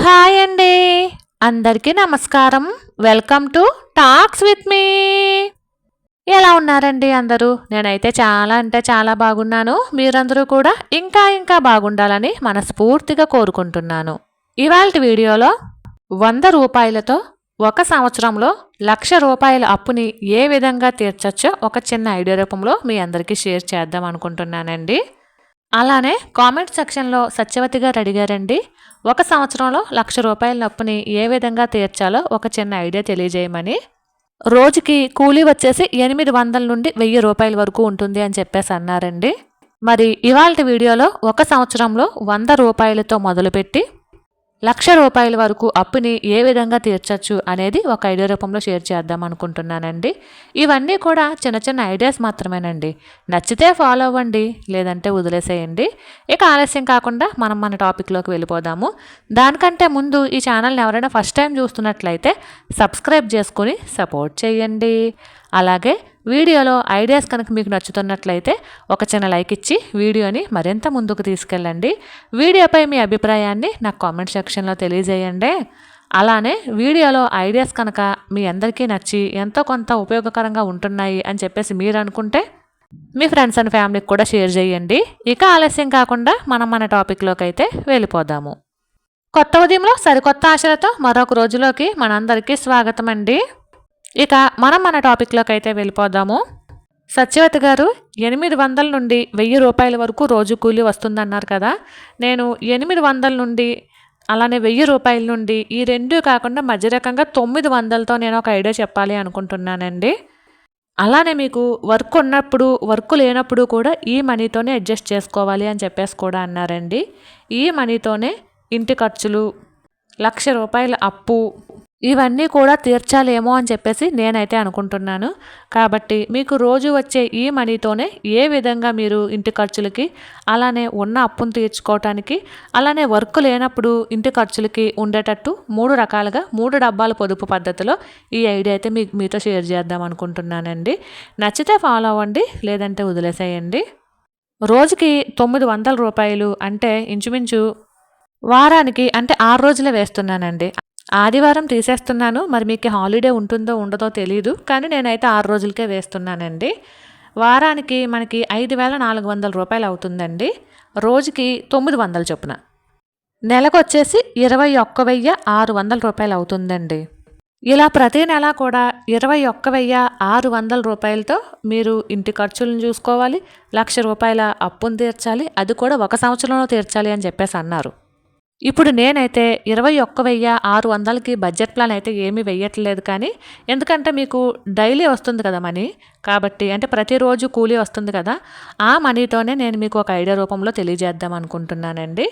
Hi అండి. అందరికీ నమస్కారం. Welcome to talks with me. ఎలా ఉన్నారండి అందరూ? నేనైతే చాలా అంటే చాలా బాగున్నాను. మీరందరూ కూడా ఇంకా ఇంకా బాగుండాలని మనస్ఫూర్తిగా కోరుకుంటున్నాను. ఇవాళ వీడియోలో వంద రూపాయలతో ఒక సంవత్సరంలో లక్ష రూపాయల అప్పుని ఏ విధంగా తీర్చొచ్చో ఒక చిన్న ఐడియా రూపంలో మీ అందరికీ షేర్ చేద్దాం అనుకుంటున్నానండి. అలానే కామెంట్ సెక్షన్లో సత్యవతి గారు అడిగారండి ఒక సంవత్సరంలో లక్ష రూపాయల అప్పుని ఏ విధంగా తీర్చాలో ఒక చిన్న ఐడియా తెలియజేయమని. రోజుకి కూలీ వచ్చేసి ఎనిమిది వందల నుండి వెయ్యి రూపాయల వరకు ఉంటుంది అని చెప్పేసి అన్నారండి. మరి ఇవాళ వీడియోలో ఒక సంవత్సరంలో వంద రూపాయలతో మొదలుపెట్టి లక్ష రూపాయల వరకు అప్పుని ఏ విధంగా తీర్చచ్చు అనేది ఒక ఐడియా రూపంలో షేర్ చేద్దాం అనుకుంటున్నానండి. ఇవన్నీ కూడా చిన్న చిన్న ఐడియాస్ మాత్రమేనండి. నచ్చితే ఫాలో అవ్వండి లేదంటే వదిలేసేయండి. ఇక ఆలస్యం కాకుండా మనం మన టాపిక్లోకి వెళ్ళిపోదాము. దానికంటే ముందు ఈ ఛానల్ని ఎవరైనా ఫస్ట్ టైం చూస్తున్నట్లయితే సబ్స్క్రైబ్ చేసుకుని సపోర్ట్ చేయండి. అలాగే వీడియోలో ఐడియాస్ కనుక మీకు నచ్చుతున్నట్లయితే ఒక చిన్న లైక్ ఇచ్చి వీడియోని మరింత ముందుకు తీసుకెళ్ళండి. వీడియోపై మీ అభిప్రాయాన్ని నాకు కామెంట్ సెక్షన్లో తెలియజేయండి. అలానే వీడియోలో ఐడియాస్ కనుక మీ అందరికీ నచ్చి ఎంతో కొంత ఉపయోగకరంగా ఉంటున్నాయి అని చెప్పేసి మీరు అనుకుంటే మీ ఫ్రెండ్స్ అండ్ ఫ్యామిలీకి కూడా షేర్ చేయండి. ఇక ఆలస్యం కాకుండా మనం మన టాపిక్లోకి అయితే వెళ్ళిపోదాము. కొత్త ఉదయంలో సరికొత్త ఆశలతో మరొక రోజులోకి మనందరికీ స్వాగతం అండి ఇక మనం మన టాపిక్లోకి అయితే వెళ్ళిపోదాము. సత్యవతి గారు ఎనిమిది వందల నుండి వెయ్యి రూపాయల వరకు రోజు కూలీ వస్తుందన్నారు కదా. నేను ఎనిమిది వందల నుండి అలానే వెయ్యి రూపాయల నుండి ఈ రెండు కాకుండా మధ్య రకంగా తొమ్మిది వందలతో నేను ఒక ఐడియా చెప్పాలి అనుకుంటున్నానండి. అలానే మీకు వర్క్ ఉన్నప్పుడు వర్క్ లేనప్పుడు కూడా ఈ మనీతోనే అడ్జస్ట్ చేసుకోవాలి అని చెప్పేసి కూడా అన్నారండి. ఈ మనీతోనే ఇంటి ఖర్చులు లక్ష రూపాయల అప్పు ఇవన్నీ కూడా తీర్చాలేమో అని చెప్పేసి నేనైతే అనుకుంటున్నాను. కాబట్టి మీకు రోజు వచ్చే ఈ మనీతోనే ఏ విధంగా మీరు ఇంటి ఖర్చులకి అలానే ఉన్న అప్పును తీర్చుకోవటానికి అలానే వర్క్ లేనప్పుడు ఇంటి ఖర్చులకి ఉండేటట్టు మూడు రకాలుగా మూడు డబ్బాల పొదుపు పద్ధతిలో ఈ ఐడియా అయితే మీకు మీతో షేర్ చేద్దాం అనుకుంటున్నానండి. నచ్చితే ఫాలో అవ్వండి లేదంటే వదిలేసేయండి. రోజుకి తొమ్మిది వందల రూపాయలు అంటే ఇంచుమించు వారానికి అంటే ఆరు రోజులే వేస్తున్నానండి. ఆదివారం తీసేస్తున్నాను. మరి మీకు హాలిడే ఉంటుందో ఉండదో తెలియదు కానీ నేనైతే ఆరు రోజులకే వేస్తున్నానండి. వారానికి మనకి ఐదు వేల నాలుగు వందల రూపాయలు అవుతుందండి. రోజుకి తొమ్మిది వందల చొప్పున. నెలకు వచ్చేసి ఇరవై ఒక్క వెయ్యి ఆరు వందల రూపాయలు అవుతుందండి. ఇలా ప్రతి నెల కూడా ఇరవై ఒక్క వెయ్యి ఆరు వందల రూపాయలతో మీరు ఇంటి ఖర్చులను చూసుకోవాలి. లక్ష రూపాయల అప్పును తీర్చాలి. అది కూడా ఒక సంవత్సరంలో తీర్చాలి అని చెప్పేసి అన్నారు. ఇప్పుడు నేనైతే ఇరవై ఒక్క వెయ్యి ఆరు వందలకి బడ్జెట్ ప్లాన్ అయితే ఏమీ వెయ్యట్లేదు కానీ ఎందుకంటే మీకు డైలీ వస్తుంది కదా మనీ. కాబట్టి అంటే ప్రతిరోజు కూలీ వస్తుంది కదా ఆ మనీతోనే నేను మీకు ఒక ఐడియా రూపంలో తెలియజేద్దాం అనుకుంటున్నానండి.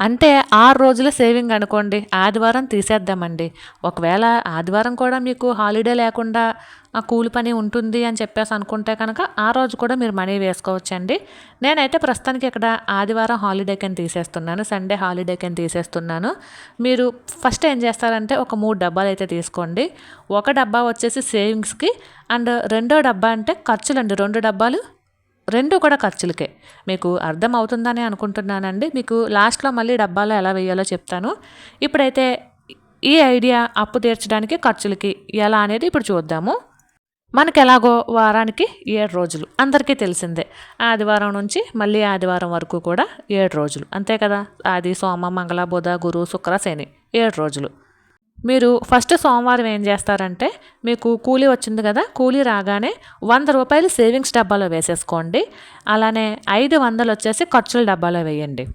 అంటే ఆరు రోజుల సేవింగ్ అనుకోండి ఆదివారం తీసేద్దామండి. ఒకవేళ ఆదివారం కూడా మీకు హాలిడే లేకుండా ఆ కూలి పని ఉంటుంది అని చెప్పేసి అనుకుంటే కనుక ఆ రోజు కూడా మీరు మనీ వేసుకోవచ్చండి. నేనైతే ప్రస్తుతానికి ఇక్కడ ఆదివారం హాలిడే కింద తీసేస్తున్నాను సండే హాలిడే కింద తీసేస్తున్నాను. మీరు ఫస్ట్ ఏం చేస్తారంటే ఒక మూడు డబ్బాలు అయితే తీసుకోండి. ఒక డబ్బా వచ్చేసి సేవింగ్స్కి అండ్ రెండో డబ్బా అంటే ఖర్చులండి. రెండు డబ్బాలు రెండు కూడా ఖర్చులకే. మీకు అర్థం అవుతుందని అనుకుంటున్నానండి. మీకు లాస్ట్లో మళ్ళీ డబ్బాలో ఎలా వేయాలో చెప్తాను. ఇప్పుడైతే ఈ ఐడియా అప్పు తీర్చడానికి ఖర్చులకి ఎలా అనేది ఇప్పుడు చూద్దాము. మనకి ఎలాగో వారానికి ఏడు రోజులు. అందరికీ తెలిసిందే. ఆదివారం నుంచి మళ్ళీ ఆదివారం వరకు కూడా ఏడు రోజులు. అంతే కదా? ఆది సోమ మంగళ బుధ గురు శుక్ర శని. ఏడు రోజులు. మీరు ఫస్ట్ సోమవారం ఏం చేస్తారంటే మీకు కూలీ వచ్చింది కదా కూలీ రాగానే వంద రూపాయలు సేవింగ్స్ డబ్బాలో వేసేసుకోండి. అలానే ఐదు వందలు వచ్చేసి ఖర్చుల డబ్బాలో వేయండి.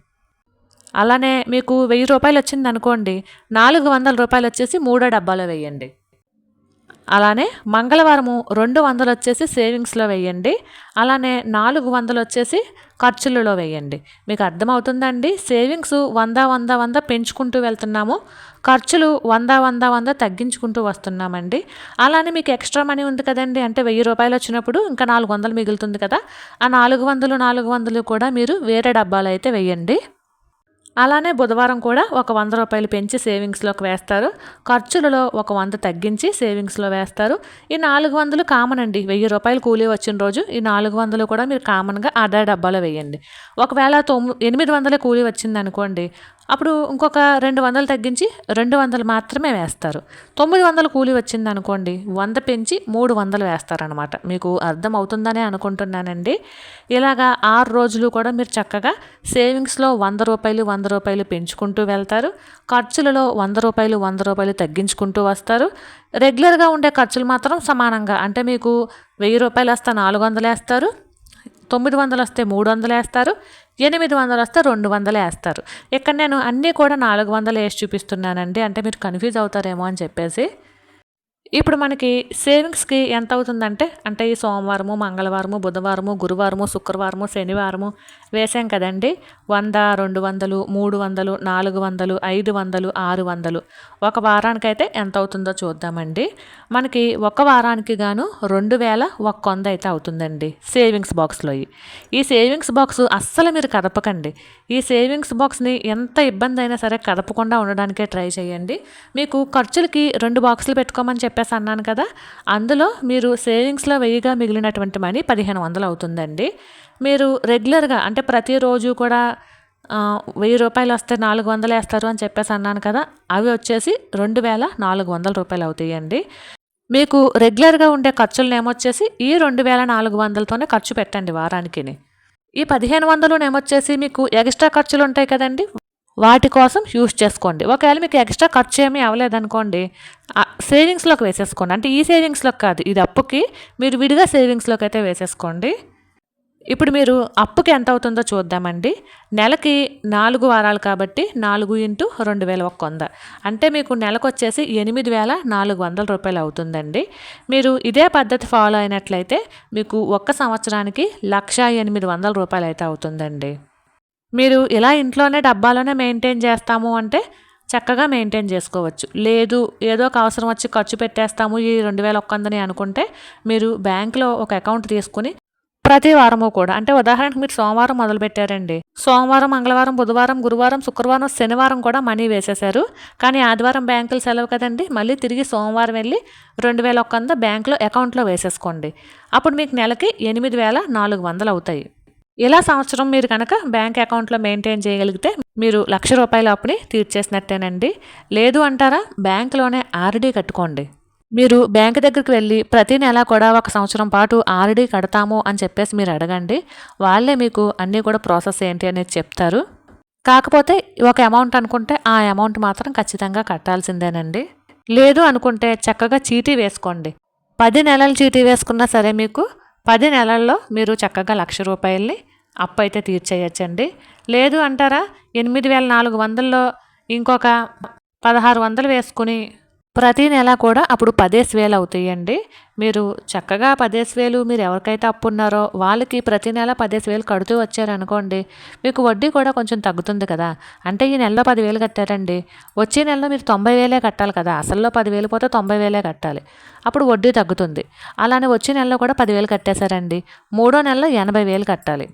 అలానే మీకు వెయ్యి రూపాయలు వచ్చింది అనుకోండి నాలుగు వందల రూపాయలు వచ్చేసి మూడో డబ్బాలో వేయండి. అలానే మంగళవారము రెండు వందలు వచ్చేసి సేవింగ్స్లో వేయండి. అలానే నాలుగు వందలు వచ్చేసి ఖర్చులలో వేయండి. మీకు అర్థమవుతుందండి? సేవింగ్స్ వంద వంద వంద పెంచుకుంటూ వెళ్తున్నాము. ఖర్చులు వంద వంద వంద తగ్గించుకుంటూ వస్తున్నామండి. అలానే మీకు ఎక్స్ట్రా మనీ ఉంది కదండి అంటే వెయ్యి రూపాయలు వచ్చినప్పుడు ఇంకా నాలుగు వందలు మిగులుతుంది కదా ఆ నాలుగు వందలు నాలుగు వందలు కూడా మీరు వేరే డబ్బాలు అయితే వేయండి. అలానే బుధవారం కూడా ఒక వంద రూపాయలు పెంచి సేవింగ్స్లోకి వేస్తారు. ఖర్చులలో ఒక వంద తగ్గించి సేవింగ్స్లో వేస్తారు. ఈ నాలుగు వందలు కామన్ అండి. వెయ్యి రూపాయలు కూలీ వచ్చిన రోజు ఈ నాలుగు వందలు కూడా మీరు కామన్గా ఆదాయ డబ్బాలో వేయండి. ఒకవేళ తొమ్మిది ఎనిమిది వందల కూలీ వచ్చింది అనుకోండి అప్పుడు ఇంకొక రెండు వందలు తగ్గించి రెండు వందలు మాత్రమే వేస్తారు. తొమ్మిది వందలు కూలి వచ్చింది అనుకోండి వంద పెంచి మూడు వందలు వేస్తారనమాట మీకు అర్థం అవుతుందనే అనుకుంటున్నానండి. ఇలాగా ఆరు రోజులు కూడా మీరు చక్కగా సేవింగ్స్లో వంద రూపాయలు వంద రూపాయలు పెంచుకుంటూ వెళ్తారు. ఖర్చులలో వంద రూపాయలు వంద రూపాయలు తగ్గించుకుంటూ వస్తారు. రెగ్యులర్గా ఉండే ఖర్చులు మాత్రం సమానంగా. అంటే మీకు వెయ్యి రూపాయలు వస్తే నాలుగు వందలు వేస్తారు తొమ్మిది వందలు వస్తే మూడు వందలు వేస్తారు ఎనిమిది వందలు వస్తే రెండు వందలు వేస్తారు. ఇక్కడ నేను అన్నీ కూడా నాలుగు వందలు వేసి చూపిస్తున్నానండి. అంటే మీరు కన్ఫ్యూజ్ అవుతారేమో అని చెప్పేసి. ఇప్పుడు మనకి సేవింగ్స్కి ఎంత అవుతుందంటే అంటే ఈ సోమవారము మంగళవారము బుధవారము గురువారము శుక్రవారము శనివారము వేసాం కదండి. వంద రెండు వందలు మూడు వందలు నాలుగు వందలు ఐదు వందలు ఆరు వందలు. ఒక వారానికైతే ఎంత అవుతుందో చూద్దామండి. మనకి ఒక వారానికి గాను రెండు వేల ఒక వంద అయితే అవుతుందండి సేవింగ్స్ బాక్స్లో ఈ. సేవింగ్స్ బాక్స్ అస్సలు మీరు కదపకండి. ఈ సేవింగ్స్ బాక్స్ని ఎంత ఇబ్బంది అయినా సరే కదపకుండా ఉండడానికే ట్రై చేయండి. మీకు ఖర్చులకి రెండు బాక్సులు పెట్టుకోమని చెప్పి చెప్పేసి అన్నాను కదా అందులో మీరు సేవింగ్స్లో వెయ్యిగా మిగిలినటువంటి మనీ పదిహేను వందలు అవుతుందండి. మీరు రెగ్యులర్గా అంటే ప్రతిరోజు కూడా వెయ్యి రూపాయలు వస్తే నాలుగు వందలు వేస్తారు అని చెప్పేసి అన్నాను కదా అవి వచ్చేసి రెండు వేల నాలుగు వందల రూపాయలు అవుతాయండి. మీకు రెగ్యులర్గా ఉండే ఖర్చులను ఏమొచ్చేసి ఈ రెండు వేల నాలుగు వందలతోనే ఖర్చు పెట్టండి వారానికి ఈ పదిహేను వందలు ఏమొచ్చేసి మీకు ఎక్స్ట్రా ఖర్చులు ఉంటాయి కదండి వాటి కోసం యూస్ చేసుకోండి. ఒకవేళ మీకు ఎక్స్ట్రా ఖర్చు ఏమీ అవ్వలేదనుకోండి సేవింగ్స్లోకి వేసేసుకోండి. అంటే ఈ సేవింగ్స్లోకి కాదు ఇది అప్పుకి మీరు విడిగా సేవింగ్స్లోకి అయితే వేసేసుకోండి. ఇప్పుడు మీరు అప్పుకి ఎంత అవుతుందో చూద్దామండి. నెలకి నాలుగు వారాలు కాబట్టి నాలుగు ఇంటూ రెండు వేల ఒక్క వంద. అంటే మీకు నెలకు వచ్చేసి ఎనిమిది వేల నాలుగు వందల రూపాయలు అవుతుందండి. మీరు ఇదే పద్ధతి ఫాలో అయినట్లయితే మీకు ఒక్క సంవత్సరానికి లక్ష ఎనిమిది వందల రూపాయలు అయితే అవుతుందండి. మీరు ఇలా ఇంట్లోనే డబ్బాలోనే మెయింటైన్ చేస్తాము అంటే చక్కగా మెయింటైన్ చేసుకోవచ్చు. లేదు ఏదో ఒక అవసరం వచ్చి ఖర్చు పెట్టేస్తాము ఈ రెండు వేల ఒక్కందని అనుకుంటే మీరు బ్యాంక్లో ఒక అకౌంట్ తీసుకుని ప్రతి వారము కూడా అంటే ఉదాహరణకు మీరు సోమవారం మొదలు పెట్టారండి సోమవారం మంగళవారం బుధవారం గురువారం శుక్రవారం శనివారం కూడా మనీ వేసేశారు. కానీ ఆదివారం బ్యాంకులు సెలవు కదండి మళ్ళీ తిరిగి సోమవారం వెళ్ళి రెండు వేల ఒక్క బ్యాంకులో అకౌంట్లో వేసేసుకోండి. అప్పుడు మీకు నెలకి ఎనిమిది వేల నాలుగు వందలు అవుతాయి. ఇలా సంవత్సరం మీరు కనుక బ్యాంక్ అకౌంట్లో మెయింటైన్ చేయగలిగితే మీరు లక్ష రూపాయల అప్పుని తీర్చేసినట్టేనండి. లేదు అంటారా బ్యాంకులోనే ఆర్డీ కట్టుకోండి. మీరు బ్యాంక్ దగ్గరికి వెళ్ళి ప్రతి నెల కూడా ఒక సంవత్సరం పాటు ఆర్డీ కడతాము అని చెప్పేసి మీరు అడగండి. వాళ్ళే మీకు అన్నీ కూడా ప్రాసెస్ ఏంటి అనేది చెప్తారు. కాకపోతే ఒక అమౌంట్ అనుకుంటే ఆ అమౌంట్ మాత్రం ఖచ్చితంగా కట్టాల్సిందేనండి. లేదు అనుకుంటే చక్కగా చీటీ వేసుకోండి. పది నెలలు చీటీ వేసుకున్నా సరే మీకు పది నెలల్లో మీరు చక్కగా లక్ష రూపాయల్ని అప్పు అయితే తీర్చేయచ్చండి. లేదు అంటారా ఎనిమిది వేల నాలుగు వందల్లో ఇంకొక పదహారు వందలు వేసుకుని ప్రతి నెల కూడా అప్పుడు పదేసి వేలు అవుతాయండి. మీరు చక్కగా పదేసి వేలు మీరు ఎవరికైతే అప్పు ఉన్నారో వాళ్ళకి ప్రతి నెల పదేసి వేలు కడుతూ వచ్చారనుకోండి మీకు వడ్డీ కూడా కొంచెం తగ్గుతుంది కదా. అంటే ఈ నెలలో పదివేలు కట్టారండి. వచ్చే నెలలో మీరు తొంభై వేలే కట్టాలి కదా. అసల్లో పదివేలు పోతే తొంభై వేలే కట్టాలి. అప్పుడు వడ్డీ తగ్గుతుంది. అలానే వచ్చే నెలలో కూడా పదివేలు కట్టేశారండి. మూడో నెలలో ఎనభై వేలు కట్టాలి.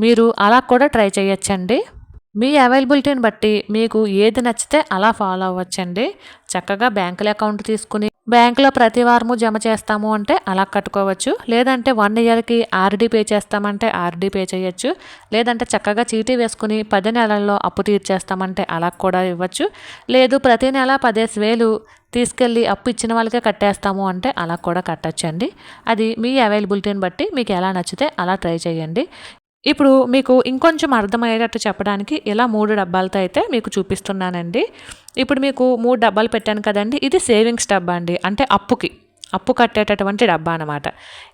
మీరు అలా కూడా ట్రై చేయొచ్చండి. మీ అవైలబిలిటీని బట్టి మీకు ఏది నచ్చితే అలా ఫాలో అవ్వచ్చండి. చక్కగా బ్యాంకుల అకౌంట్ తీసుకుని బ్యాంకులో ప్రతి వారము జమ చేస్తాము అంటే అలా కట్టుకోవచ్చు. లేదంటే వన్ ఇయర్కి ఆర్డీ పే చేస్తామంటే ఆర్డీ పే చేయొచ్చు. లేదంటే చక్కగా చీటీ వేసుకుని పది నెలల్లో అప్పు తీర్చేస్తామంటే అలా కూడా ఇవ్వచ్చు. లేదు ప్రతి నెల పదేసి వేలు తీసుకెళ్ళి అప్పు ఇచ్చిన వాళ్ళకే కట్టేస్తాము అంటే అలా కూడా కట్టచ్చండి. అది మీ అవైలబిలిటీని బట్టి మీకు ఎలా నచ్చితే అలా ట్రై చేయండి. ఇప్పుడు మీకు ఇంకొంచెం అర్థమయ్యేటట్టు చెప్పడానికి ఇలా మూడు డబ్బాలతో అయితే మీకు చూపిస్తున్నానండి. ఇప్పుడు మీకు మూడు డబ్బాలు పెట్టాను కదండి ఇది సేవింగ్స్ డబ్బా అండి అంటే అప్పుకి. అప్పు కట్టేటటువంటి డబ్బా అనమాట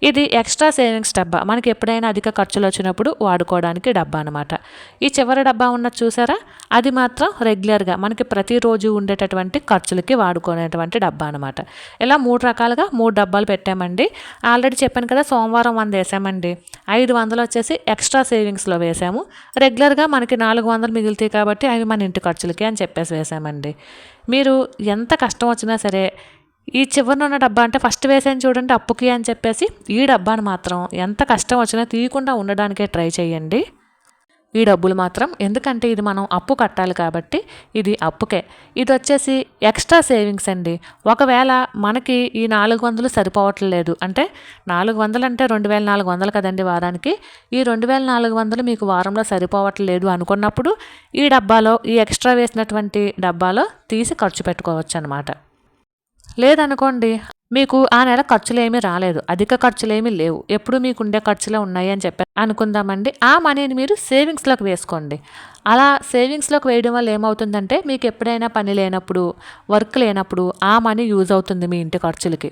ఇది ఎక్స్ట్రా సేవింగ్స్ డబ్బా. మనకి ఎప్పుడైనా అధిక ఖర్చులు వచ్చినప్పుడు వాడుకోవడానికి డబ్బా అనమాట ఈ చివరి డబ్బా ఉన్నది చూసారా? అది మాత్రం రెగ్యులర్గా మనకి ప్రతిరోజు ఉండేటటువంటి ఖర్చులకి వాడుకునేటువంటి డబ్బా అనమాట ఇలా మూడు రకాలుగా మూడు డబ్బాలు పెట్టామండి. ఆల్రెడీ చెప్పాను కదా సోమవారం వంద వేసామండి. ఐదు వందలు వచ్చేసి ఎక్స్ట్రా సేవింగ్స్లో వేసాము. రెగ్యులర్గా మనకి నాలుగు వందలు మిగులుతాయి కాబట్టి అవి మన ఇంటి ఖర్చులకి అని చెప్పేసి వేసామండి. మీరు ఎంత కష్టం వచ్చినా సరే ఈ చివరిన ఉన్న డబ్బా అంటే ఫస్ట్ వేసాను చూడండి అప్పుకి అని చెప్పేసి ఈ డబ్బాను మాత్రం ఎంత కష్టం వచ్చినా తీయకుండా ఉండడానికే ట్రై చేయండి. ఈ డబ్బులు మాత్రం ఎందుకంటే ఇది మనం అప్పు కట్టాలి కాబట్టి ఇది అప్పుకే. ఇది వచ్చేసి ఎక్స్ట్రా సేవింగ్స్ అండి. ఒకవేళ మనకి ఈ నాలుగు వందలు సరిపోవట్లేదు అంటే నాలుగు వందలు అంటే రెండు వేల నాలుగు వందలు కదండి వారానికి. ఈ రెండు వేల నాలుగు వందలు మీకు వారంలో సరిపోవట్లేదు అనుకున్నప్పుడు ఈ డబ్బాలో ఈ ఎక్స్ట్రా వేసినటువంటి డబ్బాలో తీసి ఖర్చు పెట్టుకోవచ్చు అనమాట లేదనుకోండి మీకు ఆ నెల ఖర్చులేమీ రాలేదు. అధిక ఖర్చులేమీ లేవు. ఎప్పుడు మీకు ఉండే ఖర్చులే ఉన్నాయి అని చెప్పి అనుకుందామండి. ఆ మనీని మీరు సేవింగ్స్లోకి వేసుకోండి. అలా సేవింగ్స్లోకి వేయడం వల్ల ఏమవుతుందంటే మీకు ఎప్పుడైనా పని లేనప్పుడు వర్క్ లేనప్పుడు ఆ మనీ యూజ్ అవుతుంది మీ ఇంటి ఖర్చులకి.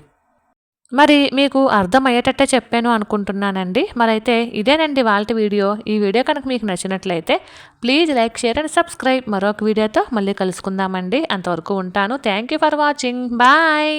మరి మీకు అర్థమయ్యేటట్టే చెప్పాను అనుకుంటున్నానండి. మరైతే ఇదేనండి వాళ్ళ వీడియో. ఈ వీడియో కనుక మీకు నచ్చినట్లయితే please like share and subscribe. మరొక వీడియోతో మళ్ళీ కలుసుకుందామండి. అంతవరకు ఉంటాను. Thank you for watching. Bye.